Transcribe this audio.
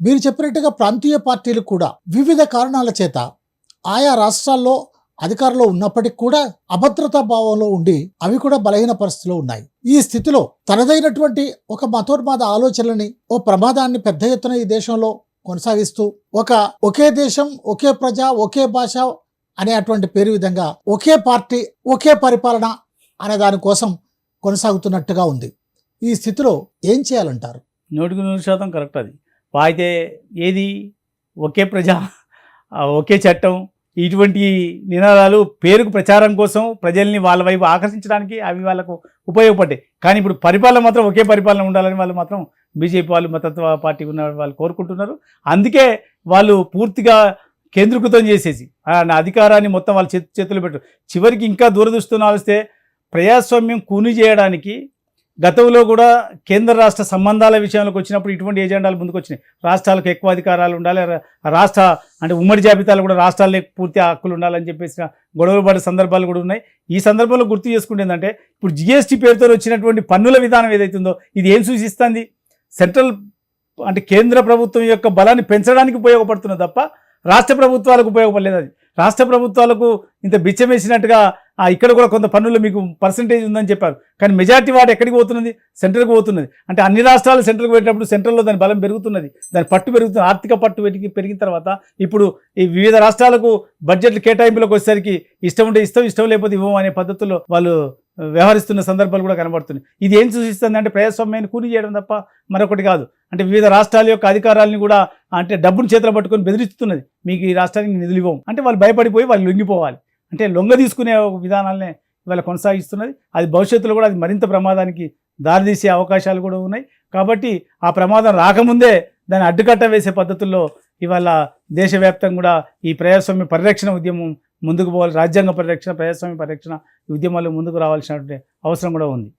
మీరు చెప్పినట్టుగా ప్రాంతీయ పార్టీలు కూడా వివిధ కారణాల చేత ఆయా రాష్ట్రాల్లో అధికారంలో ఉన్నప్పటికీ కూడా అభద్రతా భావంలో ఉండి అవి కూడా బలహీన పరిస్థితిలో ఉన్నాయి. ఈ స్థితిలో తనదైనటువంటి ఒక మతోన్మాద ఆలోచనని ఓ ప్రమాదాన్ని పెద్ద ఎత్తున ఈ దేశంలో కొనసాగిస్తూ ఒక ఒకే దేశం ఒకే ప్రజ ఒకే భాష అనే అటువంటి పేరు విధంగా ఒకే పార్టీ ఒకే పరిపాలన అనే దానికోసం కొనసాగుతున్నట్టుగా ఉంది. ఈ స్థితిలో ఏం చేయాలంటారు? నూటికి నూరు శాతం కరెక్ట్ అది. అయితే ఏది? ఒకే ప్రజా ఒకే చట్టం. ఇటువంటి నినాదాలు పేరుకు ప్రచారం కోసం ప్రజల్ని వాళ్ళ వైపు ఆకర్షించడానికి అవి వాళ్ళకు ఉపయోగపడ్డాయి. కానీ ఇప్పుడు పరిపాలన మాత్రం ఒకే పరిపాలన ఉండాలని వాళ్ళు మాత్రం బీజేపీ వాళ్ళు మతత్వ పార్టీ ఉన్న వాళ్ళు కోరుకుంటున్నారు. అందుకే వాళ్ళు పూర్తిగా కేంద్రీకృతం చేసేసి నా అధికారాన్ని మొత్తం వాళ్ళ చేతి చేతులు పెట్టు. చివరికి ఇంకా దూరదృష్టిని ఆలోచిస్తే ప్రజాస్వామ్యం కూని చేయడానికి గతంలో కూడా కేంద్ర రాష్ట్ర సంబంధాల విషయంలోకి వచ్చినప్పుడు ఇటువంటి ఏజెండాలు ముందుకు వచ్చినాయి రాష్ట్రాలకు ఎక్కువ అధికారాలు ఉండాలి రాష్ట్ర అంటే ఉమ్మడి జాబితాలు కూడా రాష్ట్రాలకు పూర్తి హక్కులు ఉండాలని చెప్పేసి గొడవలు పడే సందర్భాలు కూడా ఉన్నాయి. ఈ సందర్భంలో గుర్తు చేసుకుంటే ఏంటంటే ఇప్పుడు జిఎస్టీ పేరుతో వచ్చినటువంటి పన్నుల విధానం ఏదైతుందో ఇది ఏం సూచిస్తుంది? సెంట్రల్ అంటే కేంద్ర ప్రభుత్వం యొక్క బలాన్ని పెంచడానికి ఉపయోగపడుతున్నది తప్ప రాష్ట్ర ప్రభుత్వాలకు ఉపయోగపడలేదు అది. రాష్ట్ర ప్రభుత్వాలకు ఇంత బిచ్చమేసినట్టుగా ఇక్కడ కూడా కొంత పన్నులు మీకు పర్సంటేజ్ ఉందని చెప్పారు. కానీ మెజార్టీ వాటి ఎక్కడికి పోతున్నది? సెంట్రల్కి పోతున్నది. అంటే అన్ని రాష్ట్రాలు సెంట్రల్కి పెట్టినప్పుడు సెంట్రల్లో దాని బలం పెరుగుతున్నది. దాని పట్టు పెరుగుతుంది. ఆర్థిక పట్టు పెరిగి పెరిగిన తర్వాత ఇప్పుడు ఈ వివిధ రాష్ట్రాలకు బడ్జెట్లు కేటాయింపులకు వచ్చేసరికి ఇష్టం ఉంటే ఇష్టం ఇష్టం లేకపోతే ఇవ్వం అనే పద్ధతుల్లో వాళ్ళు వ్యవహరిస్తున్న సందర్భాలు కూడా కనబడుతున్నాయి. ఇది ఏం సూచిస్తుంది అంటే ప్రజాస్వామ్యాన్ని కూలి చేయడం తప్ప మరొకటి కాదు. అంటే వివిధ రాష్ట్రాల యొక్క అధికారాలను కూడా అంటే డబ్బును చేతులు పట్టుకొని బెదిరిస్తున్నది. మీకు ఈ రాష్ట్రానికి నిధులు ఇవ్వం అంటే వాళ్ళు భయపడిపోయి వాళ్ళు లొంగిపోవాలి. అంటే లొంగ తీసుకునే ఒక విధానాలనే ఇవాళ కొనసాగిస్తున్నది. అది భవిష్యత్తులో కూడా అది మరింత ప్రమాదానికి దారితీసే అవకాశాలు కూడా ఉన్నాయి. కాబట్టి ఆ ప్రమాదం రాకముందే దాన్ని అడ్డుకట్ట వేసే పద్ధతుల్లో ఇవాళ దేశవ్యాప్తంగా కూడా ఈ ప్రజాస్వామ్య పరిరక్షణ ఉద్యమం ముందుకు పోవాలి. రాజ్యాంగ పరిరక్షణ ప్రజాస్వామ్య పరిరక్షణ ఈ ఉద్యమాలు ముందుకు రావాల్సినటువంటి అవసరం కూడా ఉంది.